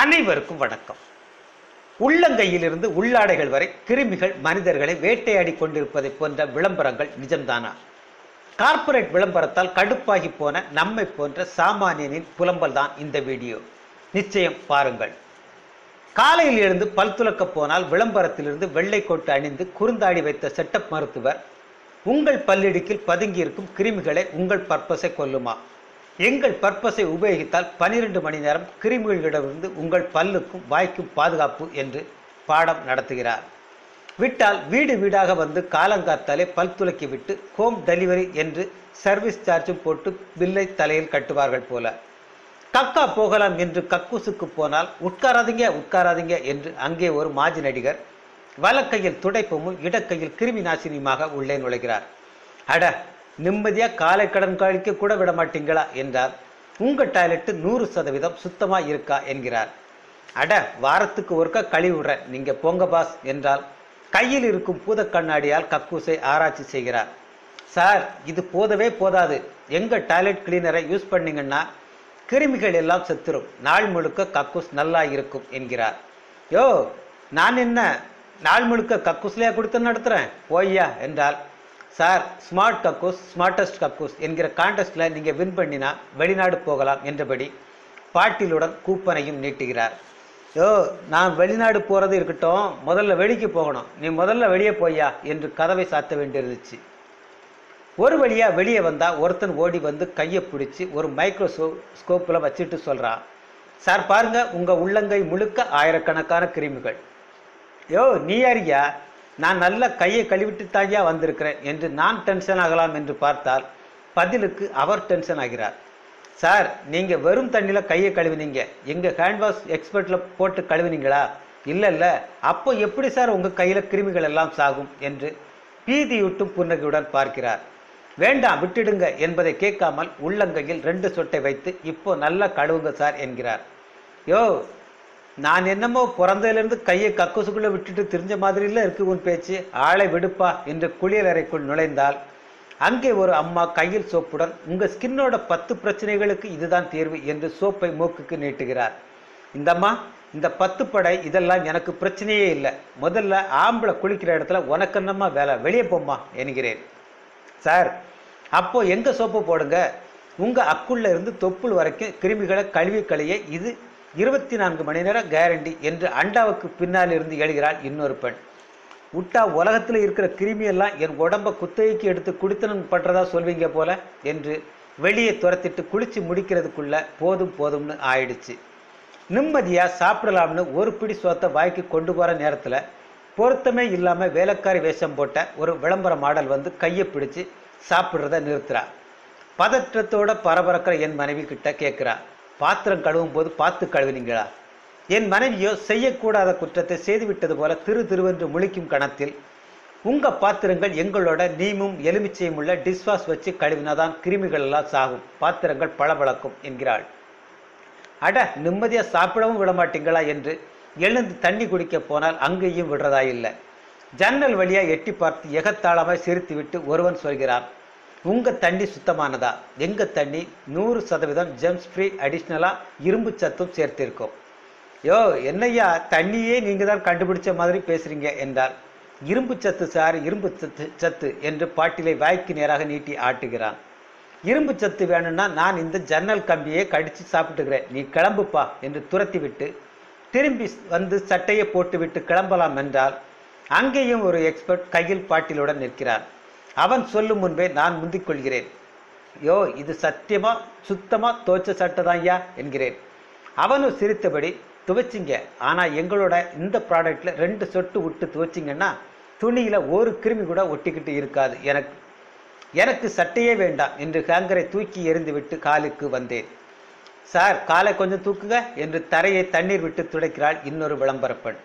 அனைவருக்கும் வணக்கம். உள்ளங்கையிலிருந்து உள்ளாடைகள் வரை கிருமிகள் மனிதர்களை வேட்டையாடி கொண்டிருப்பதை போன்ற விளம்பரங்கள் நிஜம்தானா? கார்ப்பரேட் விளம்பரத்தால் கடுப்பாகி போன நம்மை போன்ற சாமானியனின் புலம்பல் தான் இந்த வீடியோ. நிச்சயம் பாருங்கள். காலையில் எழுந்து பல் துலக்க போனால் விளம்பரத்திலிருந்து வெள்ளை கோட்டு அணிந்து குறுந்தாடி வைத்த செட்டப் மருத்துவர் உங்கள் பல்லிடுக்கில் பதுங்கியிருக்கும் கிருமிகளை உங்கள் பர்பஸை கொல்லுமா? எங்கள் பர்பஸை உபயோகித்தால் பனிரெண்டு மணி நேரம் கிருமிகளிடமிருந்து உங்கள் பல்லுக்கும் வாய்க்கும் பாதுகாப்பு என்று பாடம் நடத்துகிறார். விட்டால் வீடு வீடாக வந்து காலங்காத்தாலே பல் துளக்கி விட்டு ஹோம் டெலிவரி என்று சர்வீஸ் சார்ஜும் போட்டு பில்லை தலையில் கட்டுவார்கள் போல. கக்கா போகலாம் என்று கக்கூசுக்கு போனால் உட்காராதீங்க உட்காராதீங்க என்று அங்கே ஒரு மாஜி நடிகர் வலக்கையில் துடைப்பமும் இடக்கையில் கிருமி நாசினியுமாக உள்ளே நுழைகிறார். அட நிம்மதியாக காலை கடன் கழிக்க கூட விட மாட்டீங்களா என்றார். உங்கள் டாய்லெட்டு நூறு சதவீதம் சுத்தமாக இருக்கா என்கிறார். அட வாரத்துக்கு ஒருக்கா கழுவி நீங்கள் போங்க பாஸ் என்றால். கையில் இருக்கும் பூத கண்ணாடியால் கக்கூசை ஆராய்ச்சி செய்கிறார். சார் இது போதவே போதாது. எங்கள் டாய்லெட் கிளீனரை யூஸ் பண்ணிங்கன்னா கிருமிகள் எல்லாம் செத்துரும். நாள் முழுக்க கக்கூஸ் நல்லா இருக்கும் என்கிறார். யோ நான் என்ன நாள் முழுக்க கக்கூஸ்லையா கொடுத்து நடத்துகிறேன் போய்யா என்றால் சார் ஸ்மார்ட் கக்கூஸ் ஸ்மார்ட்டஸ்ட் கக்கூஸ் என்கிற கான்டெஸ்ட்டில் நீங்கள் வின் பண்ணினா வெளிநாடு போகலாம் என்றபடி பாட்டிலுடன் கூப்பனையும் நீட்டுகிறார். யோ நான் வெளிநாடு போகிறது இருக்கட்டும் முதல்ல வெளிக்கு போகணும். நீ முதல்ல வெளியே போய்யா என்று கதவை சாத்த வேண்டியிருந்துச்சு. ஒரு வழியாக வெளியே வந்தால் ஒருத்தன் ஓடி வந்து கையை பிடிச்சி ஒரு மைக்ரோஸ்கோ ஸ்கோப்பில் வச்சுட்டு சொல்கிறான் சார் பாருங்கள் உங்கள் உள்ளங்கை முழுக்க ஆயிரக்கணக்கான கிருமிகள். யோ நீ யாரியா நான் நல்ல கையை கழுவிட்டு தாங்கியா வந்திருக்கிறேன் என்று நான் டென்ஷன் ஆகலாம் என்று பார்த்தால் பதிலுக்கு அவர் டென்ஷன் ஆகிறார். சார் நீங்கள் வெறும் தண்ணியில் கையை கழுவினீங்க. எங்கள் ஹேண்ட் வாஷ் எக்ஸ்பர்ட்ல போட்டு கழுவினீங்களா? இல்லை இல்லை. அப்போ எப்படி சார் உங்கள் கையில் கிருமிகள் எல்லாம் சாகும்? என்று பீதியூட்டும் புன்னகையுடன் பார்க்கிறார். வேண்டாம் விட்டுடுங்க என்பதை கேட்காமல் உள்ளங்கையில் ரெண்டு சொட்டை வைத்து இப்போ நல்லா கழுவுங்க சார் என்கிறார். யோ நான் என்னமோ பிறந்ததிலிருந்து கையை கக்கூசுக்குள்ள விட்டுட்டு தெரிஞ்ச மாதிரியில் இருக்கு உன் பேச்சு. ஆளை விடுப்பா என்று குளியலறைக்குள் நுழைந்தால் அங்கே ஒரு அம்மா கையில் சோப்புடன் உங்கள் ஸ்கின்னோட பத்து பிரச்சனைகளுக்கு இதுதான் தீர்வு என்று சோப்பை மூக்குக்கு நீட்டுகிறார். இந்த அம்மா இந்த பத்து படை இதெல்லாம் எனக்கு பிரச்சனையே இல்லை. முதல்ல ஆம்பளை குளிக்கிற இடத்துல உனக்கு என்னம்மா வேலை? வெளியே போம்மா என்கிறேன். சார் அப்போ எங்கே சோப்பு போடுங்க? உங்கள் அக்குள்ள இருந்து தொப்புள் வரைக்கும் கிருமிகளை கழுவி கழிய இது இருபத்தி நான்கு மணி நேரம் கேரண்டி என்று அண்டாவுக்கு பின்னால் இருந்து எழுகிறாள் இன்னொரு பெண். விட்டா உலகத்தில் இருக்கிற கிருமியெல்லாம் என் உடம்ப குத்தகைக்கு எடுத்து குடித்தனம் பண்ணுறதா சொல்வீங்க போல என்று வெளியே துரத்திட்டு குளிச்சு முடிக்கிறதுக்குள்ள போதும் போதும்னு ஆயிடுச்சு. நிம்மதியாக சாப்பிடலாம்னு ஒரு பிடி சோத்தை வாய்க்கு கொண்டு போகிற நேரத்தில் பொருத்தமே இல்லாமல் வேலைக்காரி வேஷம் போட்ட ஒரு விளம்பர மாடல் வந்து கையை பிடிச்சி சாப்பிட்றத நிறுத்துறா. பதற்றத்தோட பரபரக்கிற என் மனைவி கிட்ட கேட்குறா பாத்திரம் கழுவும் போது பார்த்து கழுவினீங்களா? என் மனைவியோ செய்யக்கூடாத குற்றத்தை செய்துவிட்டது போல திரு திருவென்று முழிக்கும் கணத்தில் உங்கள் பாத்திரங்கள் எங்களோட நீமும் எலுமிச்சையும் உள்ள டிஷ்வாஷ் வச்சு கழுவினாதான் கிருமிகள் எல்லாம் சாகும். பாத்திரங்கள் பளபளக்கும் என்கிறாள். அட நிம்மதியாக சாப்பிடவும் விட மாட்டீங்களா? என்று எழுந்து தண்ணி குடிக்க போனால் அங்கேயும் விடுறதா இல்லை ஜன்னல் வழியாக எட்டி பார்த்து எகத்தாளமாய் சிரித்துவிட்டு ஒருவன் சொல்கிறான் உங்கள் தண்ணி சுத்தமானதா? எங்கள் தண்ணி? நூறு சதவீதம் ஜெம்ஸ் ஃப்ரீ அடிஷ்னலாக இரும்பு சத்தும் சேர்த்திருக்கோம். யோ என்னய்யா தண்ணியே நீங்கள் தான் கண்டுபிடிச்ச மாதிரி பேசுகிறீங்க என்றால் இரும்பு சத்து சார் இரும்பு சத்து சத்து என்று பாட்டிலை வாய்க்கு நேராக நீட்டி ஆட்டுகிறான். இரும்பு சத்து வேணும்னா நான் இந்த ஜன்னல் கம்பியை கடித்து சாப்பிட்டுக்கிறேன். நீ கிளம்புப்பா என்று துரத்திவிட்டு திரும்பி வந்து சட்டையை போட்டுவிட்டு கிளம்பலாம் என்றால் அங்கேயும் ஒரு எக்ஸ்பர்ட் கையில் பாட்டிலுடன் நிற்கிறான் அவன் சொல்லும் முன்பே நான் முந்திக் கொள்கிறேன் யோ இது சத்தியமா சுத்தமா தோச்ச சட்டை தான்யா என்கிறேன். அவனும் சிரித்தபடி துவைச்சிங்க. ஆனால் எங்களோட இந்த ப்ராடக்டில் ரெண்டு சொட்டு விட்டு துவைச்சிங்கன்னா துணியில் ஒரு கிருமி கூட ஒட்டிக்கிட்டு இருக்காது. எனக்கு எனக்கு சட்டையே வேண்டாம் என்று ஹேங்கரை தூக்கி எறிந்துவிட்டு காலுக்கு வந்தேன். சார் காலை கொஞ்சம் தூக்குங்க என்று தரையை தண்ணீர் விட்டு துடைக்கிறாள் இன்னொரு விளம்பரப்பெண்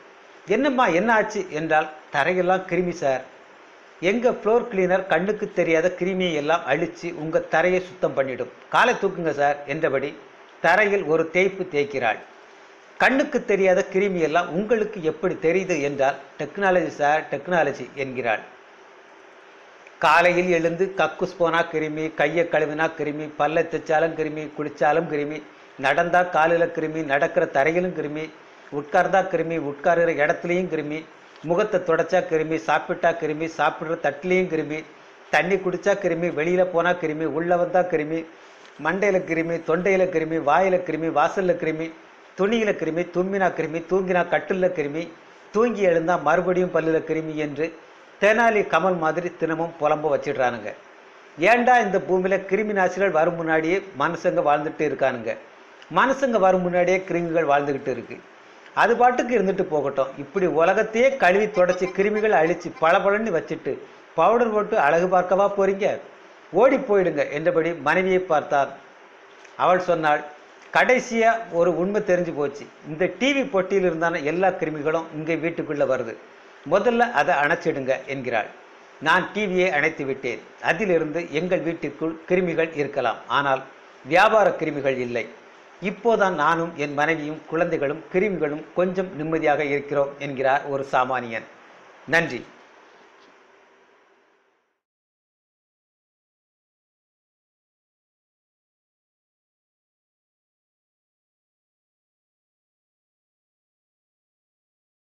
என்னம்மா என்ன ஆச்சு? என்றால் தரையெல்லாம் கிருமி சார். எங்கள் ஃப்ளோர் கிளீனர் கண்ணுக்கு தெரியாத கிருமியை எல்லாம் அழித்து உங்கள் தரையை சுத்தம் பண்ணிடும். காலை தூக்குங்க சார் என்றபடி தரையில் ஒரு தேய்ப்பு தேய்க்கிறாள். கண்ணுக்கு தெரியாத கிருமி எல்லாம் உங்களுக்கு எப்படி தெரியுது என்றால் டெக்னாலஜி சார் டெக்னாலஜி என்கிறாள். காலையில் எழுந்து கக்குஸ் போனா கிருமி கையை கழுவினா கிருமி பல்லை தைச்சாலும் கிருமி குளித்தாலும் கிருமி நடந்தால் காலில் கிருமி நடக்கிற தரையிலும் கிருமி உட்கார்ந்தா கிருமி உட்காருகிற இடத்துலையும் கிருமி முகத்தை தொடச்சா கிருமி சாப்பிட்டா கிருமி சாப்பிட்ற தட்டிலையும் கிருமி தண்ணி குடித்தா கிருமி வெளியில் போனால் கிருமி உள்ளே வந்தால் கிருமி மண்டையில் கிருமி தொண்டையில் கிருமி வாயில் கிருமி வாசலில் கிருமி துணியில் கிருமி தும்மினா கிருமி தூங்கினா கட்டிலில் கிருமி தூங்கி எழுந்தால் மறுபடியும் பல்லில் கிருமி என்று தெனாலி கமல் மாதிரி தினமும் புலம்ப வச்சிடுறானுங்க. ஏன்டா இந்த பூமியில் கிருமி நாசிகள் வரும் முன்னாடியே மனுஷங்க வாழ்ந்துட்டு இருக்கானுங்க? மனுஷங்க வரும் முன்னாடியே கிருமிகள் வாழ்ந்துக்கிட்டு இருக்குது அது பாட்டுக்கு இருந்துட்டு போகட்டும். இப்படி உலகத்தையே கழுவி தொடச்சி கிருமிகளை அழித்து பளபளன்னு வச்சுட்டு பவுடர் போட்டு அழகு பார்க்கவா போறீங்க? ஓடி போயிடுங்க என்றபடி மனைவியை பார்த்தார். அவள் சொன்னாள் கடைசியாக ஒரு உண்மை தெரிஞ்சு போச்சு. இந்த டிவி பொட்டியில் இருந்தான எல்லா கிருமிகளும் இங்கே வீட்டுக்குள்ளே வருது. முதல்ல அதை அணைச்சிடுங்க என்கிறாள். நான் டிவியை அணைத்து விட்டேன். அதிலிருந்து எங்கள் வீட்டிற்குள் கிருமிகள் இருக்கலாம். ஆனால் வியாபார கிருமிகள் இல்லை. இப்போதான் நானும் என் மனைவியும் குழந்தைகளும் கிருமிகளும் கொஞ்சம் நிம்மதியாக இருக்கிறோம் என்கிறார் ஒரு சாமானியன். நன்றி.